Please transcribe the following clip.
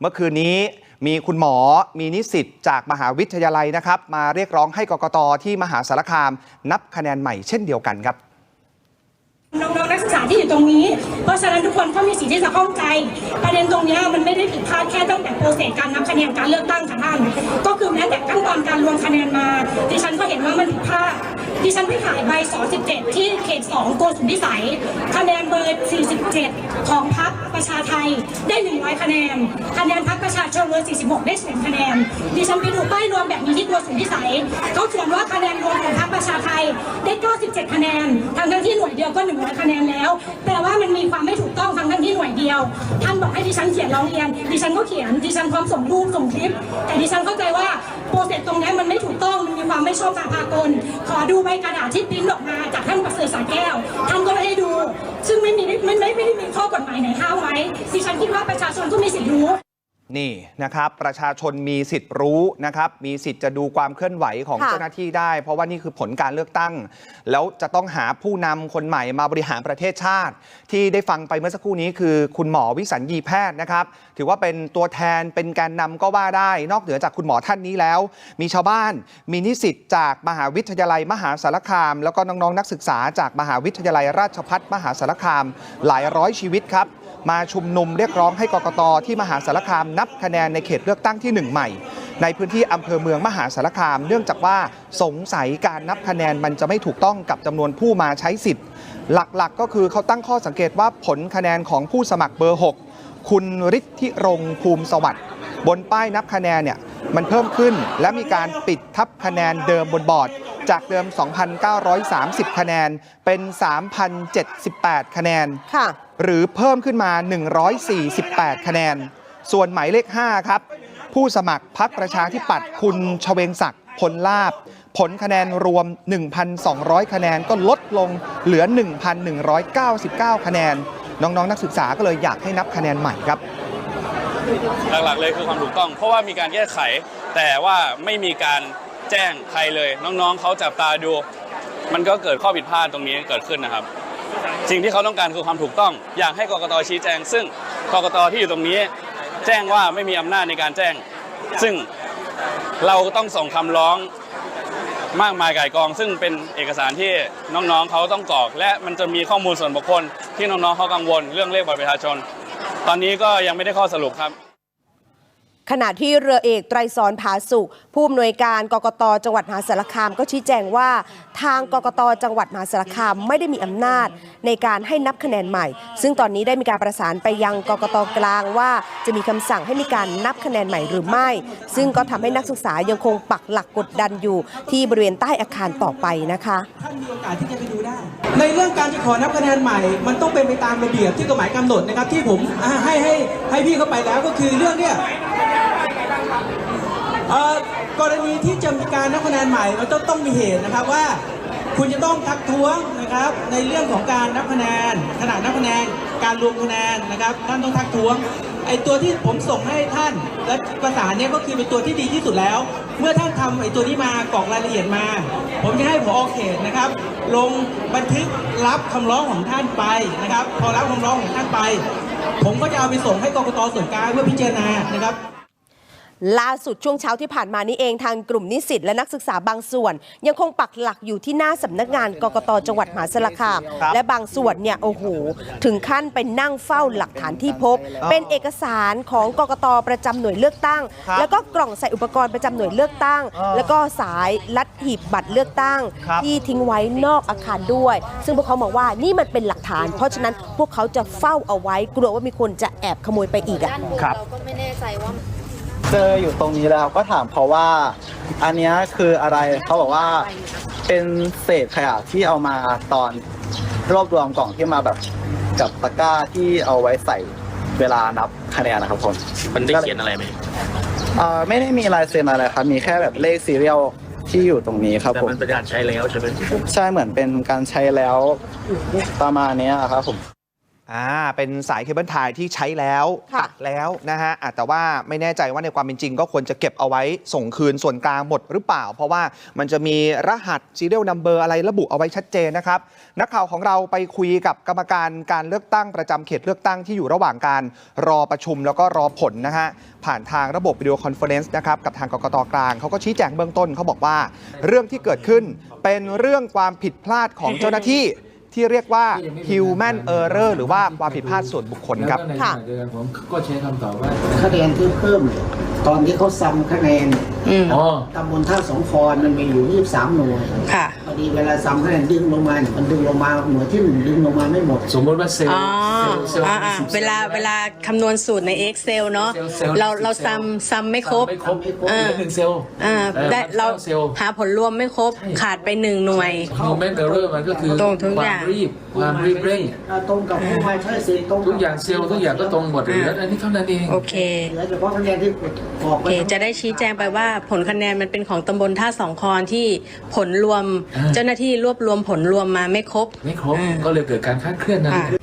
เมื่อคืนนี้มีคุณหมอมีนิสิตจากมหาวิทยาลัยนะครับ มาเรียกร้องให้กกตที่มหาสารคาม นับคะแนนใหม่เช่นเดียวกันครับน้องๆนักศึกษาที่อยู่ตรงนี้ เพราะฉะนั้นทุกคนก็มีสิทธิ์ที่จะเข้าใจ ประเด็นตรงนี้มันไม่ได้ผิดพลาดแค่ตั้งแต่โปรเซสการนับคะแนนการเลือกตั้งค่ะท่าน ก็คือแม้แต่ขั้นตอนการรวมคะแนนมา ดิฉันก็เห็นว่ามันผิดพลาด ดิฉันไปหายใบส17 ที่เขต 2 โกสุมพิสัย คะแนนเบอร์ 47 ของพรรคประชาไทยได้ 100 คะแนน คะแนนพรรคประชาชนเบอร์ 46 ได้0คะแนน ดิฉันไปดูป้ายรวมแบบนี้ ที่โกสุพิสัยเขาเขียนว่าคะแนนรวมของพรรคประชาไทยได้ 97 คะแนนทั้งทั้งที่หน่วยเดียวก็ 100 คะแนนแล้วแปลว่ามันมีความไม่ถูกต้องทั้งทั้งที่หน่วยเดียว ท่านบอกให้ดิฉันเขียนร้องเรียน ดิฉันก็เขียน ดิฉันพร้อมส่งรูปส่งคลิป แต่ดิฉันเข้าใจว่าโปรเซสตรงนี้มันไม่ถูกต้อง มันมีความไม่ชอบธรรมากล ขอดูใบกระดาษที่ปริ้นออกมาจากท่านประเสริฐสาแก้ว ท่านก็ไม่ให้ดู ซึ่งไม่มีไม่ไม่ไม่ได้มีข้อกฎหมายไหนห้ามไว้ ดิฉันคิดว่าประชาชนก็มีสิทธิ์รู้ นี่นะครับประชาชนมีสิทธิ์รู้นะครับมีสิทธิ์จะดูความเคลื่อนไหวของค่ะเจ้าหน้าที่ได้ เพราะว่านี่คือผลการเลือกตั้ง แล้วจะต้องหาผู้นำคนใหม่มาบริหารประเทศชาติ ที่ได้ฟังไปเมื่อสักครู่นี้คือ คุณหมอวิสัญญีแพทย์นะครับ ถือว่าเป็นตัวแทนเป็นแกนนำก็ว่าได้ นอกเหนือจากคุณหมอท่านนี้แล้ว มีชาวบ้านมีนิสิตจากมหาวิทยาลัยมหาสารคาม แล้วก็น้องๆนักศึกษาจากมหาวิทยาลัยราชภัฏมหาสารคาม หลายร้อยชีวิตครับ มาชุมนุมเรียกร้องให้กกตที่มหาสารคามนับคะแนนในเขตเลือกตั้งที่ 1 ใหม่ ในพื้นที่อำเภอเมืองมหาสารคาม เนื่องจากว่าสงสัยการนับคะแนนมันจะไม่ถูกต้องกับจำนวนผู้มาใช้สิทธิ์ หลักๆ ก็คือเขาตั้งข้อสังเกตว่าผลคะแนนของผู้สมัครเบอร์ 6 คุณฤทธิรงคภูมิสวัสดิ์บนป้ายนับคะแนนเนี่ยมันเพิ่มขึ้นและมีการปิดทับคะแนนเดิมบนบอร์ด จากเดิม 2,930 คะแนน เป็น 3,078 คะแนน ค่ะ หรือเพิ่มขึ้นมา 148 คะแนน ส่วนหมายเลข 5 ครับ ผู้สมัครพักประชาธิปัตย์คุณชเวงศักดิ์พลลาบ ผลคะแนนรวม 1,200 คะแนนก็ลดลงเหลือ 1,199 คะแนน น้อง ๆ นักศึกษาก็เลยอยากให้นับคะแนนใหม่ครับ หลักๆเลยคือความถูกต้อง เพราะว่ามีการแก้ไข แต่ว่าไม่มีการ แจ้งใครเลย น้องๆเขาจับตาดู มันก็เกิดข้อผิดพลาดตรงนี้เกิดขึ้นนะครับ สิ่งที่เขาต้องการคือความถูกต้อง อยากให้กกตชี้แจง ซึ่งกกตที่อยู่ตรงนี้ แจ้งว่าไม่มีอำนาจในการแจ้ง ซึ่งเราต้องส่งคำร้องมากมายก่ายกอง ซึ่งเป็นเอกสารที่น้องๆเขาต้องกรอก และมันจะมีข้อมูลส่วนบุคคลที่น้องๆเขากังวล เรื่องเลขบัตรประชาชน ตอนนี้ก็ยังไม่ได้ข้อสรุปครับ ขณะที่เรือเอกไตรสอนผาสุขผู้อำนวยการกกตจังหวัดมหาสารคามก็ชี้แจงว่า ทางกกตจังหวัดมหาสารคามไม่ได้มีอำนาจ ในการให้นับคะแนนใหม่ ซึ่งตอนนี้ได้มีการประสานไปยังกกตกลางว่า จะมีคำสั่งให้มีการนับคะแนนใหม่หรือไม่ ซึ่งก็ทำให้นักศึกษายังคงปักหลักกดดันอยู่ ที่บริเวณใต้อาคารต่อไปนะคะท่านมีโอกาสที่จะไปดูได้ ในเรื่องการจะขอนับคะแนนใหม่ มันต้องเป็นไปตามระเบียบที่กฎหมายกำหนดนะครับที่ผมให้ให้ให้พี่เข้าไปแล้วก็คือเรื่องเนี้ย กรณีที่จะมีการนับคะแนนใหม่มันต้องต้องมีเหตุนะครับว่า คุณจะต้องทักท้วงนะครับ ในเรื่องของการนับคะแนนขณะนับคะแนนการรวมคะแนนนะครับ ท่านต้องทักท้วงไอตัวที่ผมส่งให้ท่านและประสาเนี่ยก็คือเป็นตัวที่ดีที่สุดแล้ว เมื่อท่านทำไอตัวนี้มากรอกรายละเอียดมา ผมจะให้ผอเขตนะครับ ลงบันทึกรับคำร้องของท่านไปนะครับ พอรับคำร้องของท่านไป ผมก็จะเอาไปส่งให้กรกตส่วนกลางเพื่อพิจารณานะครับ ล่าสุดช่วงเช้าที่ผ่านมานี้เองทางกลุ่มนิสิตและนักศึกษาบางส่วน ยังคงปักหลักอยู่ที่หน้าสำนักงานกกตจังหวัดมหาสารคามครับและบางส่วนเนี่ยโอ้โหถึงขั้นไปนั่งเฝ้าหลักฐานที่พบอ๋อเป็นเอกสารของกกตประจำหน่วยเลือกตั้งครับแล้วก็กล่องใส่อุปกรณ์ประจำหน่วยเลือกตั้งอ๋อแล้วก็สายลัดหีบบัตรเลือกตั้งครับที่ทิ้งไว้นอกอาคารด้วย ซึ่งพวกเขามองว่านี่มันเป็นหลักฐาน เพราะฉะนั้นพวกเขาจะเฝ้าเอาไว้กลัวว่ามีคนจะแอบขโมยไปอีกอะด้านบนครับเราก็ไม่แน่ใจว่า เจออยู่ตรงนี้แล้วก็ถามเขาว่า อันเนี้ยคืออะไรเขาบอกว่าเป็นเศษขยะที่เอามาตอนรวบรวมกล่องที่มาแบบกับตะกร้าที่เอาไว้ใส่เวลานับคะแนนนะครับผมมันได้เขียนอะไรไหมเอ่อไม่ได้มีลายเซ็นอะไรครับ มีแค่แบบเลขซีเรียลที่อยู่ตรงนี้ครับแต่ผม มันเป็นการใช้แล้วใช่ไหม ใช่เหมือนเป็นการใช้แล้วประมาณเนี้ยครับผม อ่าเป็นสายเคเบิลไทยที่ใช้แล้วค่ะตัดแล้วนะฮะอะแต่ว่าไม่แน่ใจว่าในความเป็นจริง ก็ควรจะเก็บเอาไว้ส่งคืนส่วนกลางหมดหรือเปล่า เพราะว่ามันจะมีรหัส serial number อะไรระบุเอาไว้ชัดเจนนะครับ นักข่าวของเราไปคุยกับกรรมการการเลือกตั้งประจำเขตเลือกตั้งที่อยู่ระหว่างการรอประชุมแล้วก็รอผลนะฮะผ่านทางระบบวิดีโอคอนเฟอเรนซ์นะครับกับทางกกตกลางเขาก็ชี้แจงเบื้องต้นเขาบอกว่า เรื่องที่เกิดขึ้นเป็นเรื่องความผิดพลาดของเจ้าหน้าที่ ที่เรียกว่า human error หรือว่าความผิดพลาดส่วนบุคคลครับ แล้วก็ในขค่ะ ณะเดียวกันผมก็ใช้คำตอบว่าคะแนนที่เพิ่ม ตอนที่เขาซ้ำคะแนนอ๋อ ตำบลท่าสองคอนมันมีอยู่ 23 หน่วย ค่ะ พอดีเวลาซ้ำคะแนนดึงลงมาเนี่ยมันดึงลงมาหน่วยที่หนึ่งดึงลงมาไม่หมด สมมติว่าเซลล์อ๋อเซลล์ อ่ามีอ่าสิบซเวลล์ลาเวลาคำนวณสูตรใน Excel เนาะเซลล์เซลล์เราสิบเราเซลล์ซ้ำซ้ำไม่ครบไม่ครบอ่าเหลือหนึ่งเซลล์ อ่าออได้มันเราเซลล์ หาผลรวมไม่ครบขาดไปหนึ่งหน่วย human error มันก็คือตรงทุกควาอมย่างรีบความรีบเร่งถ้าตรงกับผู้มาใช้สิทธิ์ตรงกับทุกอย่างเซลล์ทุกอย่างก็ตรงหมดเหลืออันนี้เท่านั้นเองโอเค เหลือเฉพาะคะแนนที่ออกโอไปเคจะได้ชี้แจงไปว่าผลคะแนนมันเป็นของตำบลท่าสองคอนที่ผลรวมอ่าเจ้าหน้าที่รวบรวมผลรวมมาไม่ครบ ไม่ครบอ่า ก็เลยเกิดการคลาดเคลื่อนนั่นอ่าเอง